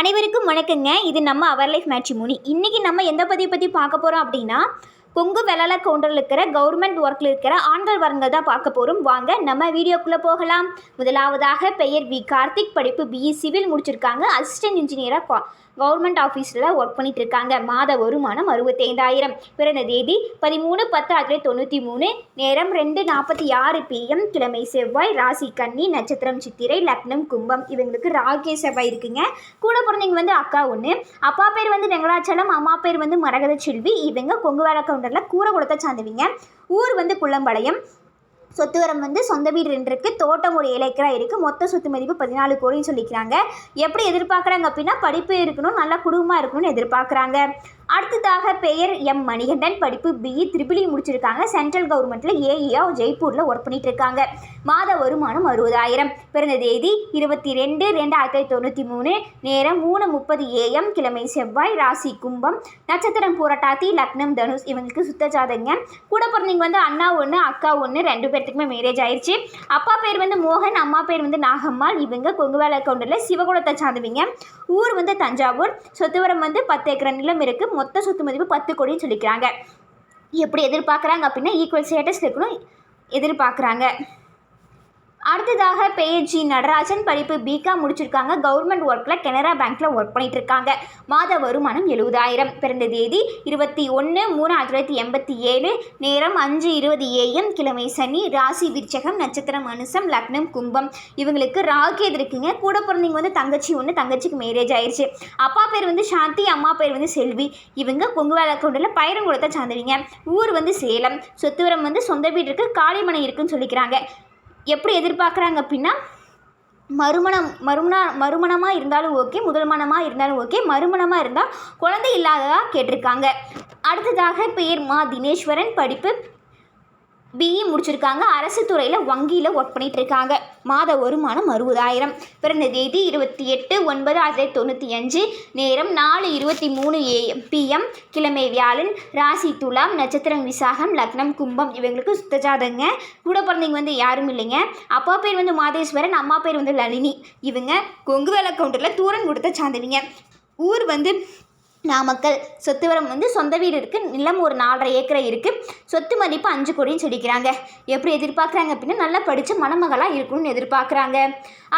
அனைவருக்கும் வணக்கங்க. இது நம்ம அவர் லைஃப் மேட்ரிமோனி இன்றைக்கி நம்ம எந்த பதிவை பற்றி பார்க்க போகிறோம் அப்படின்னா கொங்கு வெளால கவுண்டரில் இருக்கிற கவர்மெண்ட் ஒர்க்கில் இருக்கிற ஆண்கள் வரங்கள் தான் பார்க்க போகிறோம் வாங்க நம்ம வீடியோக்குள்ளே போகலாம். முதலாவதாக பெயர் வி. கார்த்திக் படிப்பு பிஇ சிவில் e. முடிச்சிருக்காங்க. அசிஸ்டன்ட் இன்ஜினியராக கவர்மெண்ட் ஆஃபீஸில் ஒர்க் பண்ணிட்டு இருக்காங்க. மாத வருமானம் அறுபத்தைந்தாயிரம். பிறந்த தேதி பதிமூணு பத்து ஆயிரத்தி தொண்ணூற்றி மூணு. நேரம் ரெண்டு நாற்பத்தி ஆறு பிஎம் கிழமை செவ்வாய் ராசி கன்னி நட்சத்திரம் சித்திரை லக்னம் கும்பம். இவங்களுக்கு ராகே செவ்வாய் இருக்குங்க. கூட பிறந்தவங்க வந்து அக்கா ஒன்று அப்பா பேர் வந்து வெங்கடாச்சலம். அம்மா பேர் வந்து மரகத செல்வி இவங்க கொங்கு வேலை கவுண்டரில் கூரை கொடுத்த சார்ந்தவங்க ஊர் வந்து குள்ளம்பாளையம் சொத்து வரம் வந்து சொந்த வீடு ரெண்டு இருக்குது தோட்டம் ஒரு ஏழு ஏக்கரா இருக்குது மொத்த சொத்து மதிப்பு பதினாலு கோடின்னு சொல்லிக்கிறாங்க. எப்படி எதிர்பார்க்குறாங்க அப்படின்னா படிப்பு இருக்கணும் நல்லா குடும்பமாக இருக்கணும்னு எதிர்பார்க்குறாங்க. அடுத்ததாக பெயர் எம் மணிகண்டன். படிப்பு பிஇ திரிபிளி முடிச்சிருக்காங்க. சென்ட்ரல் கவர்மெண்ட்ல ஏஇயா ஜெய்ப்பூரில் ஒர்க் பண்ணிட்டு இருக்காங்க. மாத வருமானம் அறுபதாயிரம். பிறந்த தேதி இருபத்தி ரெண்டு ரெண்டு ஆயிரத்தி தொள்ளாயிரத்தி தொண்ணூற்றி மூணு. நேரம் மூணு முப்பது ஏஎம் கிழமை செவ்வாய் ராசி கும்பம். நட்சத்திரம் புரட்டாத்தி லக்னம் தனுஷ். இவங்களுக்கு சுத்த ஜாதகங்க. கூட பிறந்தவங்க வந்து அண்ணா ஒன்று அக்கா ஒன்று ரெண்டு பேர்த்துக்குமே மேரேஜ் ஆயிடுச்சு அப்பா பேர் வந்து மோகன் அம்மா பேர் வந்து நாகம்மாள். இவங்க கொங்குவேலை கவுண்டரில் சிவகுலத்தை சார்ந்தவங்க. ஊர் வந்து தஞ்சாவூர் சொத்துவரம் வந்து பத்து ஏக்கர் நிலம் இருக்குது மொத்த சொத்து மதிப்பு பத்து கோடின்னு சொல்லிக்கிறாங்க. எப்படி எதிர்பார்க்குறாங்க அப்படின்னா ஈக்குவல் ஸ்டேட்டஸ் இருக்கணும் எதிர்பார்க்குறாங்க. அடுத்ததாக பேஜி ஜி நடராஜன் படிப்பு பிகாம் முடிச்சிருக்காங்க. கவர்மெண்ட் ஒர்க்கில் கனரா பேங்க்கில் ஒர்க் பண்ணிட்டு இருக்காங்க மாத வருமானம் எழுபதாயிரம். பிறந்த தேதி இருபத்தி ஒன்று மூணு ஆயிரத்தி தொள்ளாயிரத்தி எண்பத்தி ஏழு. நேரம் அஞ்சு இருபது ஏஎம் கிழமை சனி ராசி விருச்சகம் நட்சத்திரம் அனுசம் லக்னம் கும்பம். இவங்களுக்கு ராகேது இருக்குங்க? கூட பிறந்தவங்க வந்து தங்கச்சி ஒன்று தங்கச்சிக்கு மேரேஜ் ஆயிடுச்சு அப்பா பேர் வந்து சாந்தி அம்மா பேர் வந்து செல்வி. இவங்க கொங்கு வேலை கொண்டில் பயிரங்குளத்தை சார்ந்தவங்க ஊர் வந்து சேலம். சொத்துவரம் வந்து சொந்த வீடு இருக்குது காளிமனை இருக்குன்னு சொல்லிக்கிறாங்க. எப்படி எதிர்பார்க்குறாங்க அப்படின்னா மறுமணம் மறுமண மறுமணமாக இருந்தாலும் ஓகே முதல் மணமாக இருந்தாலும் ஓகே மறுமணமாக இருந்தால் குழந்தை இல்லாததாக கேட்டிருக்காங்க. அடுத்ததாக பேர்மா மா. தினேஸ்வரன் படிப்பு பிஇ முடிச்சிருக்காங்க. அரசு துறையில் வங்கியில் ஒர்க் பண்ணிட்டு இருக்காங்க மாத வருமானம் அறுபதாயிரம். பிறந்த தேதி இருபத்தி எட்டு ஒன்பது ஆயிரத்தி தொண்ணூற்றி அஞ்சு. நேரம் நாலு இருபத்தி மூணு ஏ பிஎம் கிழமை வியாழன். ராசி துலாம் நட்சத்திரம் விசாகம் லக்னம் கும்பம். இவங்களுக்கு சுத்தஜாதங்க கூட பிறந்தவங்க வந்து யாரும் இல்லைங்க. அப்பா பேர் வந்து மாதேஸ்வரன் அம்மா பேர் வந்து லலினி. இவங்க கொங்கு வேலை கவுண்டரில் தூரன் கொடுத்த சார்ந்தவங்க ஊர் வந்து நாமக்கல். சொத்துவரம் வந்து சொந்த வீடு இருக்குது நிலம் ஒரு நாலரை ஏக்கரை இருக்குது சொத்து மதிப்பு அஞ்சு கோடின்னு சொல்லிக்கிறாங்க. எப்படி எதிர்பார்க்குறாங்க அப்படின்னா நல்லா படித்த மணமகளாக இருக்கணும்னு எதிர்பார்க்குறாங்க.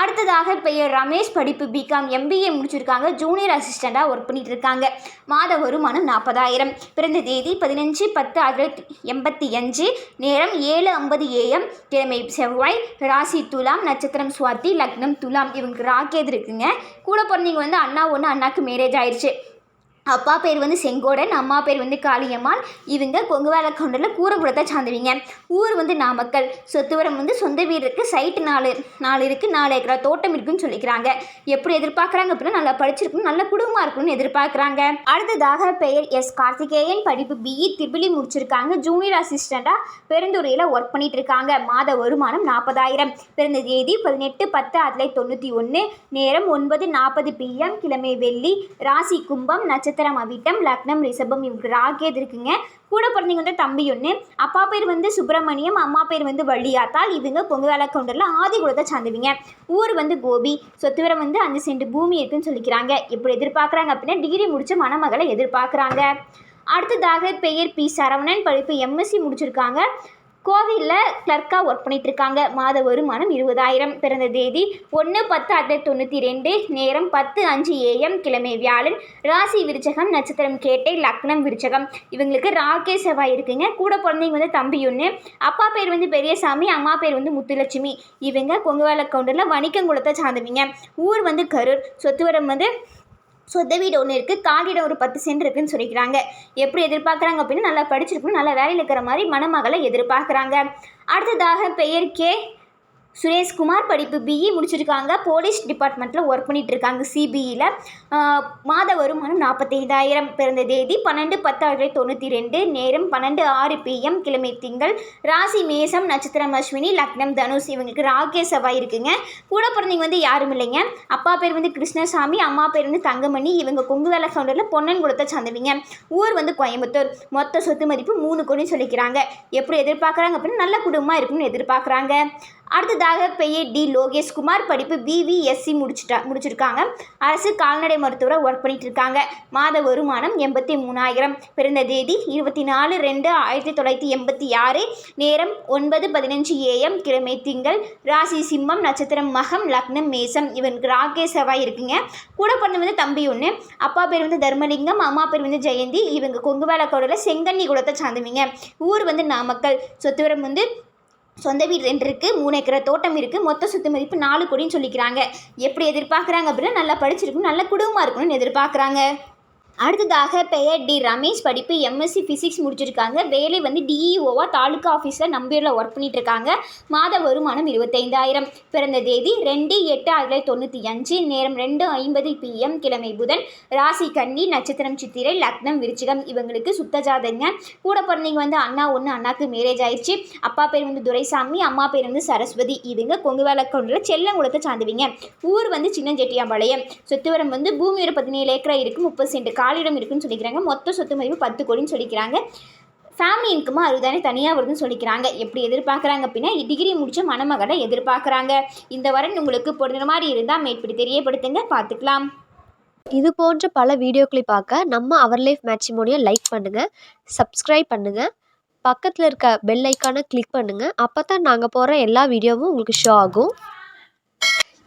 அடுத்ததாக பெயர் ரமேஷ் படிப்பு பிகாம் எம்பிஏ முடிச்சிருக்காங்க. ஜூனியர் அசிஸ்டண்ட்டாக ஒர்க் பண்ணிட்டு இருக்காங்க. மாத வருமானம் நாற்பதாயிரம் பிறந்த தேதி பதினஞ்சு பத்து ஆயிரத்தி எண்பத்தி அஞ்சு. நேரம் ஏழு ஐம்பது ஏஎம் கிழமை செவ்வாய் ராசி துலாம் நட்சத்திரம் சுவாத்தி லக்னம் துலாம். இவங்களுக்கு ராக்கேது இருக்குங்க. கூட பிறந்தவங்க வந்து அண்ணா ஒன்று அண்ணாக்கு மேரேஜ் ஆயிடுச்சு அப்பா பேர் வந்து செங்கோடன் அம்மா பேர் வந்து காளியம்மாள். இவங்க கொங்கு வேலை கவுண்டரில் கூரங்குளத்தை சார்ந்தவங்க. ஊர் வந்து நாமக்கல். சொத்துவரம் வந்து சொந்த வீடு இருக்குது சைட்டு நாலு நாலு இருக்குது நாலு ஏக்கரா தோட்டம் இருக்குன்னு சொல்லிக்கிறாங்க. எப்படி எதிர்பார்க்குறாங்க அப்படின்னா நல்லா படிச்சிருக்கணும் நல்ல குடும்பமாக இருக்கணும்னு எதிர்பார்க்குறாங்க. அடுத்ததாக பெயர் எஸ். கார்த்திகேயன். படிப்பு பிஇ e. திபிலி முடிச்சிருக்காங்க. ஜூனியர் அசிஸ்டண்ட்டாக பெருந்துறையில் ஒர்க் பண்ணிட்டு இருக்காங்க. மாத வருமானம் நாற்பதாயிரம் பிறந்த தேதி பதினெட்டு பத்து ஆயிரத்தி தொண்ணூற்றி ஒன்று நேரம் ஒன்பது நாற்பது பிஎம் கிழமை வெள்ளி. ராசி கும்பம் நட்சத்திரம் அவிட்டம் லக்னம் ரிஷபம் இவங்க ராகேது இருக்குங்க கூட பிறந்தவங்க வந்து தம்பி ஒன்று அப்பா பேர் வந்து சுப்பிரமணியம் அம்மா பேர் வந்து வள்ளியாத்தால் இவங்க பொங்கு வேலை கவுண்டரில் ஆதி குலத்தை சார்ந்தவங்க. ஊர் வந்து கோபி. சொத்துவரம் வந்து அஞ்சு சென்ட் பூமி இருக்குன்னு சொல்லிக்கிறாங்க. இப்படி எதிர்பார்க்குறாங்க அப்படின்னா டிகிரி முடிச்ச மணமகளை எதிர்பார்க்குறாங்க. அடுத்ததாக பெயர் பி. சரவணன். படிப்பு எம்எஸ்சி முடிச்சிருக்காங்க. கோவிலில் கிளர்க்காக ஒர்க் பண்ணிட்டு இருக்காங்க. மாத வருமானம் இருபதாயிரம் பிறந்த தேதி. ஒன்று பத்து ஆயிரத்தி தொண்ணூற்றி ரெண்டு நேரம் பத்து அஞ்சு ஏஎம் கிழமை வியாழன் ராசி விருச்சகம் நட்சத்திரம் கேட்டை லக்னம் விருச்சகம். இவங்களுக்கு ராகே செவ்வாய் இருக்குங்க. கூட பிறந்தவங்க வந்து தம்பி ஒன்று அப்பா பேர் வந்து பெரியசாமி அம்மா பேர் வந்து முத்துலட்சுமி. இவங்க கொங்குவேல கவுண்டரில் வணிகங்குளத்தை சார்ந்தவங்க. ஊர் வந்து கரூர் சொத்துவரம் வந்து சொந்த வீடு ஒன்று இருக்குது காலிடம் ஒரு பத்து சென்ட் இருக்குன்னு சொல்லிக்கிறாங்க. எப்படி எதிர்பார்க்குறாங்க அப்படின்னா நல்லா படிச்சிருக்கணும். நல்லா வேலையில் இருக்கிற மாதிரி மணமகளை எதிர்பார்க்குறாங்க. அடுத்ததாக பெயர் கே. சுரேஷ்குமார் படிப்பு பிஇ முடிச்சிருக்காங்க. போலீஸ் டிபார்ட்மெண்ட்டில் ஒர்க் பண்ணிகிட்டு இருக்காங்க சிபிஇயில் மாத வருமானம் நாற்பத்தைந்தாயிரம் பிறந்த தேதி பன்னெண்டு பத்து ஆயிரத்தி தொண்ணூற்றி ரெண்டு. நேரம் பன்னெண்டு ஆறு பிஎம் கிழமை திங்கள். ராசி மேசம் நட்சத்திரம் அஸ்வினி லக்னம் தனுஷ். இவங்களுக்கு ராகே செவ்வாய் இருக்குங்க. கூட பிறந்தவங்க வந்து யாரும் இல்லைங்க. அப்பா பேர் வந்து கிருஷ்ணசாமி அம்மா பேர் வந்து தங்கமணி. இவங்க கொங்கு வேலை கவுண்டரில் பொன்னன் குளத்தை சார்ந்தவங்க. ஊர் வந்து கோயம்புத்தூர். மொத்த சொத்து மதிப்பு மூணு கோடின்னு சொல்லிக்கிறாங்க. எப்படி எதிர்பார்க்குறாங்க அப்படின்னா நல்ல குடும்பமாக இருக்குன்னு எதிர்பார்க்குறாங்க. அடுத்ததாக பெயர் டி லோகேஷ்குமார் படிப்பு பிவிஎஸ்சி முடிச்சிட்டா முடிச்சிருக்காங்க. அரசு கால்நடை மருத்துவராக ஒர்க் பண்ணிட்டு இருக்காங்க. மாத வருமானம் எண்பத்தி மூணாயிரம். பிறந்த தேதி இருபத்தி நாலு ரெண்டு ஆயிரத்தி தொள்ளாயிரத்தி எண்பத்தி ஆறு. நேரம் ஒன்பது பதினஞ்சு ஏஎம் கிழமை திங்கள். ராசி சிம்மம் நட்சத்திரம் மகம் லக்னம் மேசம் இவனுக்கு ராகேஷ் செவ்வாய் இருக்குங்க. கூட பிறந்த வந்து தம்பி ஒன்று அப்பா பேர் வந்து தர்மலிங்கம் அம்மா பேர் வந்து ஜெயந்தி. இவங்க கொங்கு வேலைக்கோடையில் செங்கன்னி குளத்தை சார்ந்தவங்க. ஊர் வந்து நாமக்கல். சொத்துவரம் வந்து சொந்த வீடு ரெண்டு இருக்குது மூணு ஏக்கரை தோட்டம் இருக்குது மொத்த சொத்து மதிப்பு நாலு கோடின்னு சொல்லிக்கிறாங்க. எப்படி எதிர்பார்க்குறாங்க அப்படின்னா நல்லா படிச்சிருக்கணும் நல்ல குடும்பமாக இருக்கணும்னு எதிர்பார்க்குறாங்க. அடுத்ததாக பெயர் டி ரமேஷ். படிப்பு எம்எஸ்சி ஃபிசிக்ஸ் முடிச்சிருக்காங்க. வேலை வந்து டிஇஓவாக தாலுக்கா ஆஃபீஸில் நம்பியூரில் ஒர்க் பண்ணிட்டு இருக்காங்க. மாத வருமானம் இருபத்தைந்தாயிரம். பிறந்த தேதி ரெண்டு எட்டு ஆயிரத்தி தொள்ளாயிரத்தி தொண்ணூற்றி அஞ்சு. நேரம் ரெண்டு ஐம்பது பிஎம் கிழமை புதன். ராசி கன்னி நட்சத்திரம் சித்திரை லக்னம் விருச்சிகம். இவங்களுக்கு சுத்த ஜாதகங்க. கூட பிறந்தவங்க வந்து அண்ணா ஒன்று அண்ணாக்கு மேரேஜ் ஆயிடுச்சு. அப்பா பேர் வந்து துரைசாமி அம்மா பேர் வந்து சரஸ்வதி. இவங்க கொங்கு வேலைக்கொண்டில் செல்லங்குளத்தை சார்ந்தவங்க. ஊர் வந்து சின்னஞ்செட்டியாம்பாளையம். சொத்துவரம் வந்து பூமியோட பதினேழு ஏக்கரா இருக்குது முப்பது சென்ட் காலிடம் இருக்குன்னு சொல்லிக்கிறாங்க. மொத்த சொத்து மதிப்பு பத்து கோடின்னு சொல்லிக்கிறாங்க. ஃபேமிலி இன்கமும் அறுபதானே தனியாக வருதுன்னு சொல்லிக்கிறாங்க. எப்படி எதிர்பார்க்குறாங்க அப்படின்னா டிகிரி முடித்த மணமகளை எதிர்பார்க்குறாங்க. இந்த வரன் உங்களுக்கு பொருந்த மாதிரி இருந்தால் மேற்படி தெரியப்படுத்துங்க. பார்த்துக்கலாம். இது போன்ற பல வீடியோக்களை பார்க்க நம்ம அவர் லைஃப் மேட்சிமோனியை லைக் பண்ணுங்கள் சப்ஸ்கிரைப் பண்ணுங்கள் பக்கத்தில் இருக்க பெல் ஐக்கானை கிளிக் பண்ணுங்கள் அப்போ தான் நாங்கள் போகிற எல்லா வீடியோவும் உங்களுக்கு ஷோ ஆகும்.